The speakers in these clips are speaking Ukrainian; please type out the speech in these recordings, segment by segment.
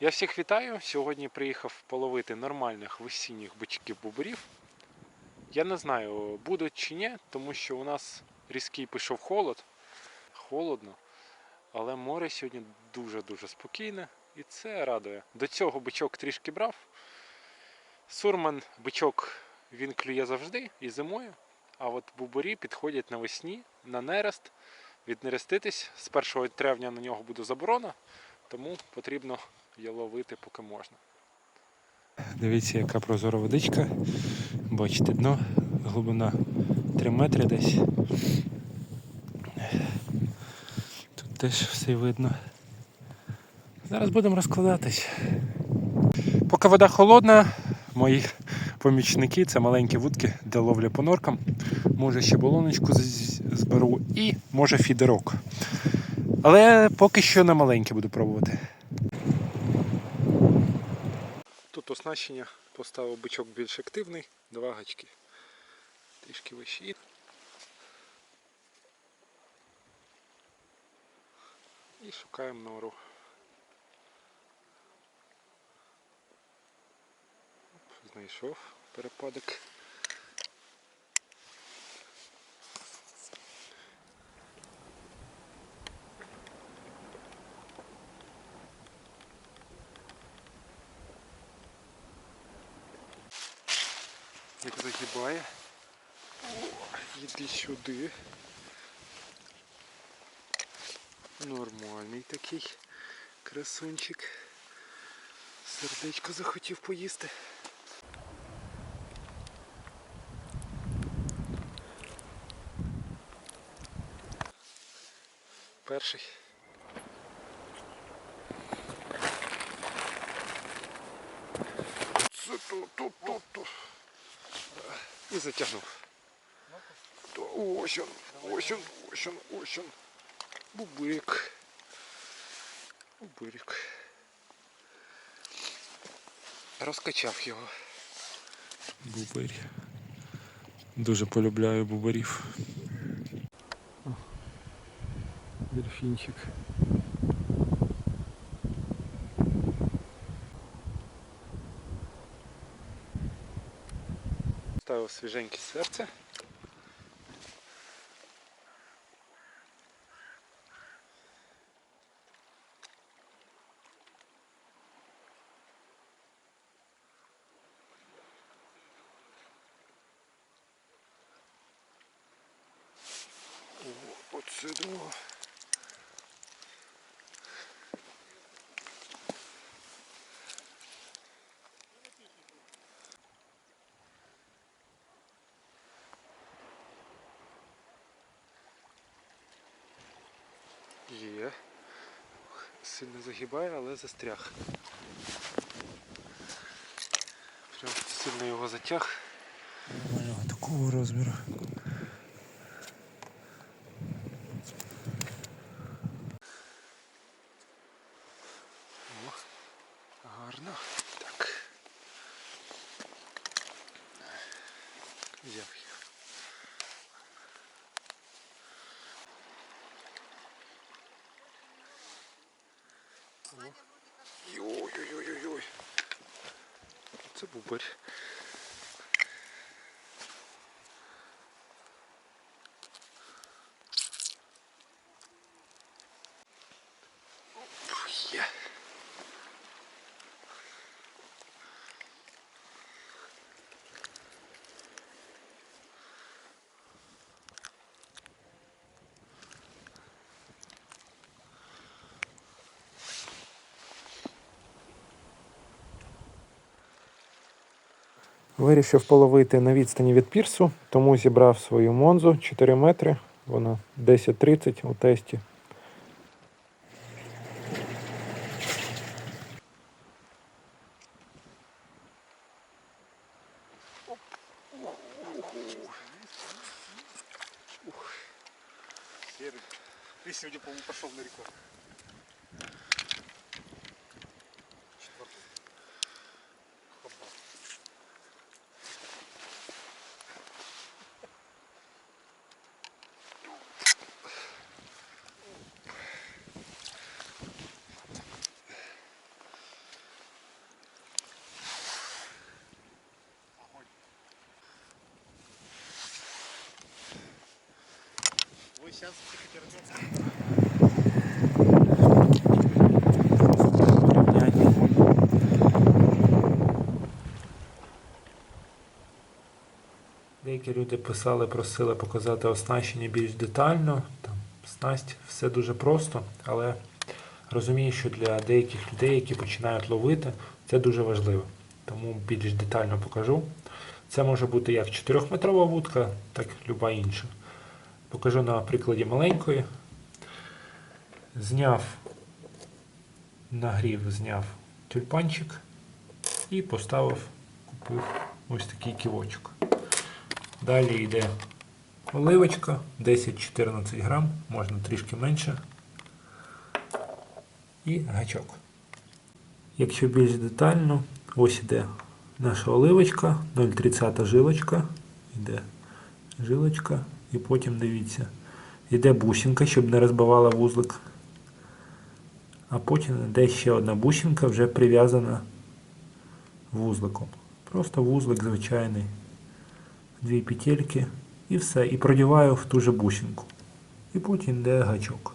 Я всіх вітаю. Сьогодні приїхав половити нормальних весінніх бичків бубрів. Я не знаю, будуть чи ні, тому що у нас різкий пішов холод. Холодно. Але море сьогодні дуже-дуже спокійне і це радує. До цього бичок трішки брав. Сурман бичок він клює завжди і зимою. А от бубарі підходять навесні на нерест. Віднереститись. З 1 травня на нього буде заборона, тому потрібно її ловити поки можна. Дивіться, яка прозора водичка. Бачите, дно, глибина 3 метри десь. Тут теж все видно. Зараз будемо розкладатись. Поки вода холодна, мої помічники це маленькі вудки для ловлі по норкам. Може ще болоночку зберу і може фідерок. Але поки що на маленькі буду пробувати. Тут оснащення поставив бичок більш активний, два гачки. Трішки вищі. І шукаємо нору. Знайшов перепадок. Як загибає. Іди сюди. Нормальний такий красунчик. Сердечко захотів поїсти. Перший. Це тут, тут, тут, тут. І затягнув. То ось он, ось он, ось он, ось он. Бубирик. Бубирик. Розкачав його. Бубирь. Дуже полюбляю бубарів. Дельфінчик. Ставив свіженьке серце. О, Оце друга. Є. Сильно загибає, але застряг. Прям сильно його затяг. Нормального такого розміру. О, гарно. Так. Взяв Йой-йой-йой-йой. Це бубарь. Вирішив половити на відстані від пірсу, тому зібрав свою монзу 4 метри, вона 10-30 у тесті. Сегодня, по-моему, пошел на рекорд. Деякі люди писали, просили показати оснащення більш детально. Там снасть все дуже просто, але розумію, що для деяких людей, які починають ловити, це дуже важливо. Тому більш детально покажу. Це може бути як 4-метрова вудка, так і люба інша. Покажу на прикладі маленької. Зняв нагрів, зняв тюльпанчик і поставив, купив ось такий ківочок. Далі йде оливочка 10-14 грам, можна трішки менше. І гачок. Якщо більш детально, ось іде наша оливочка, 0,30 жилочка. Іде жилочка. І потім дивіться, йде бусинка, щоб не розбивала вузлик. А потім йде ще одна бусинка, вже прив'язана вузликом. Просто вузлик звичайний дві петельки і все. І продіваю в ту же бусинку. І потім йде гачок.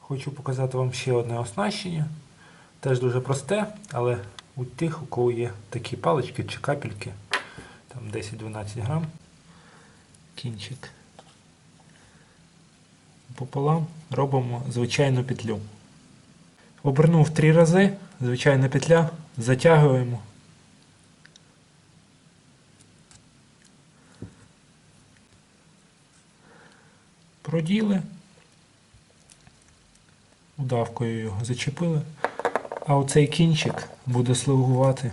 Хочу показати вам ще одне оснащення. Теж дуже просте, але у тих, у кого є такі палички чи капельки, там 10-12 грам, кінчик. Пополам робимо звичайну петлю. Обернув три рази, звичайна петля, затягуємо. проділи, удавкою його зачепили, а оцей кінчик буде слугувати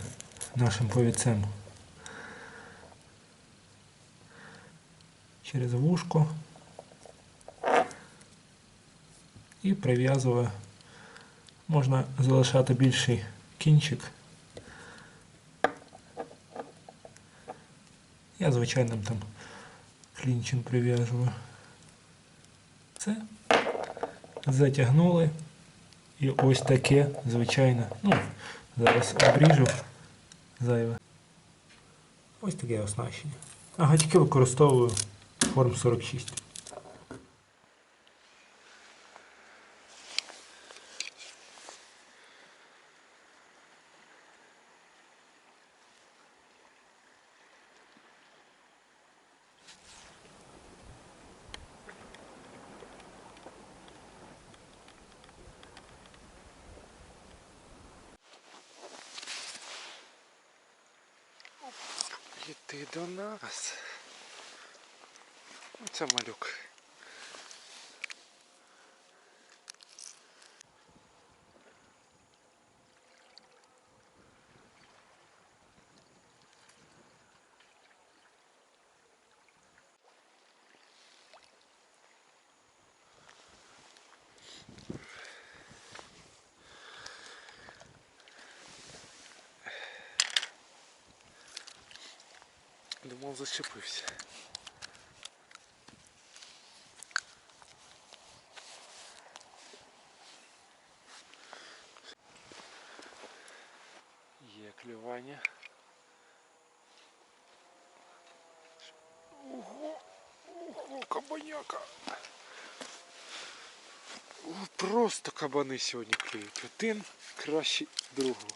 нашим повідцем. Через вушко і прив'язує. Можна залишати більший кінчик. Я звичайним там клінчем прив'язую. Це затягнули. І ось таке, звичайно. Ну, зараз обріжу зайве. Ось таке оснащення. А гачки використовую форм 46. Іди до нас. Це малюк. Думав, зачепився. Є клювання. Ого, ого, О, Просто кабани сьогодні клюють. Один кращий другого.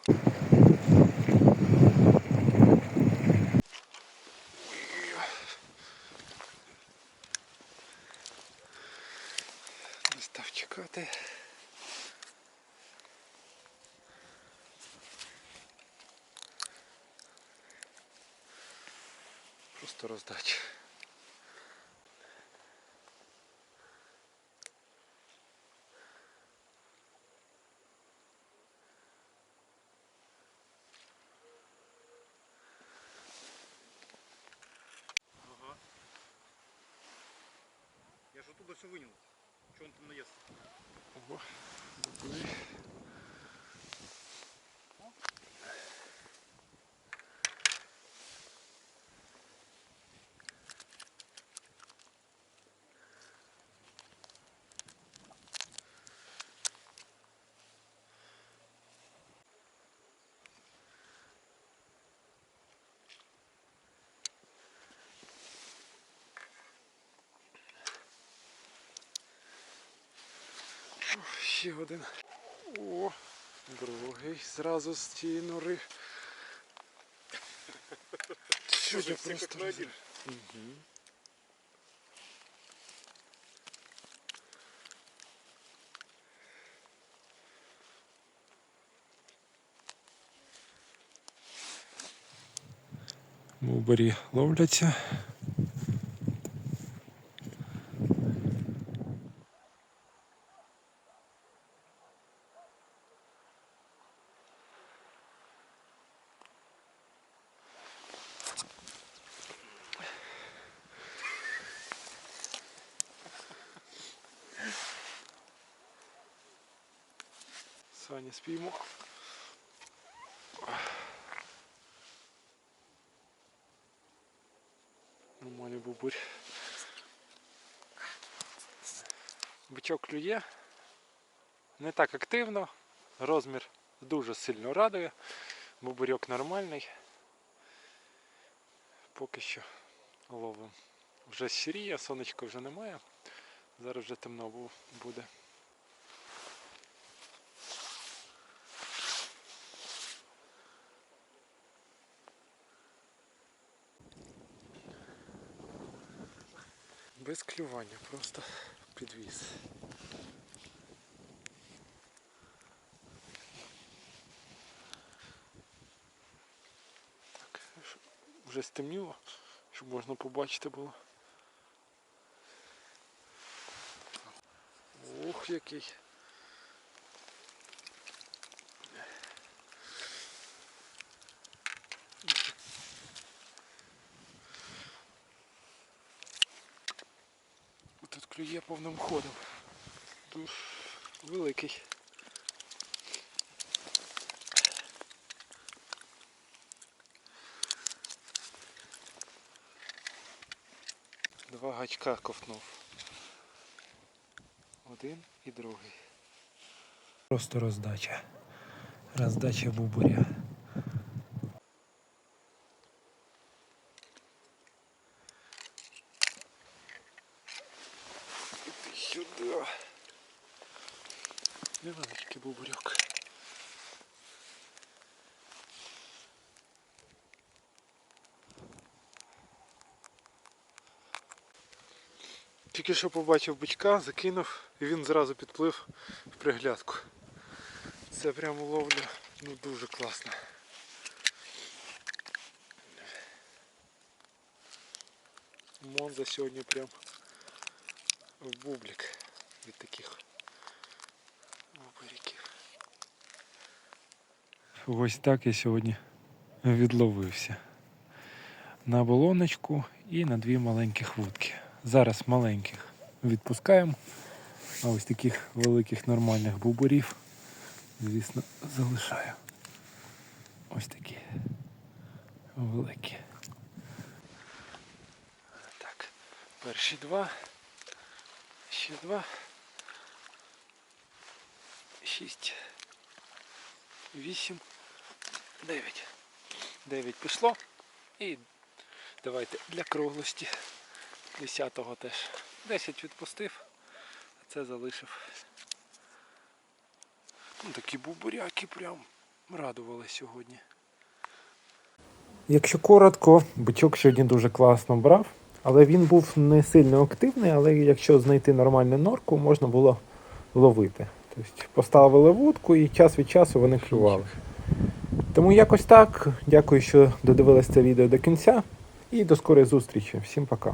Не став чекати. Просто роздача. Оттуда все вынял. Что он там наест? Ого, ще один. О, другий зразу з цієї нори. Що я просто. Угу. Бубарі ловляться. Саня спіймо. Нормальний бубурь. Бичок клює. Не так активно. Розмір дуже сильно радує. Бубурьок нормальний. Поки що ловимо. Вже сіріє, сонечка вже немає. Зараз вже темно буде. Без клювання, просто підвіз. Так, вже стемніло, щоб можна побачити було. Ух, який. Тут клює повним ходом. Великий. Два гачка ковтнув. Один і другий. Просто роздача. Роздача бубуря. Сюди. Невеличкий бубурьок. Тільки що побачив бичка, закинув і він зразу підплив в приглядку. Це прямо ловля ну дуже класно. Монза сьогодні прям в бублик від таких бубариків. Ось так я сьогодні відловився. На болоночку і на дві маленьких вудки. Зараз маленьких відпускаємо, а ось таких великих нормальних бубурів, звісно, залишаю. Ось такі великі. Так, перші два, ще два, шість, вісім, дев'ять. Дев'ять пішло. І давайте для круглості. Десятого теж. Десять відпустив, а це залишив. Ну, такі бубуряки прям радували сьогодні. Якщо коротко, бичок сьогодні дуже класно брав, але він був не сильно активний, але якщо знайти нормальну норку, можна було ловити. Тобто поставили вудку і час від часу вони клювали. Тому якось так. Дякую, що додивились це відео до кінця. І до скорої зустрічі. Всім пока.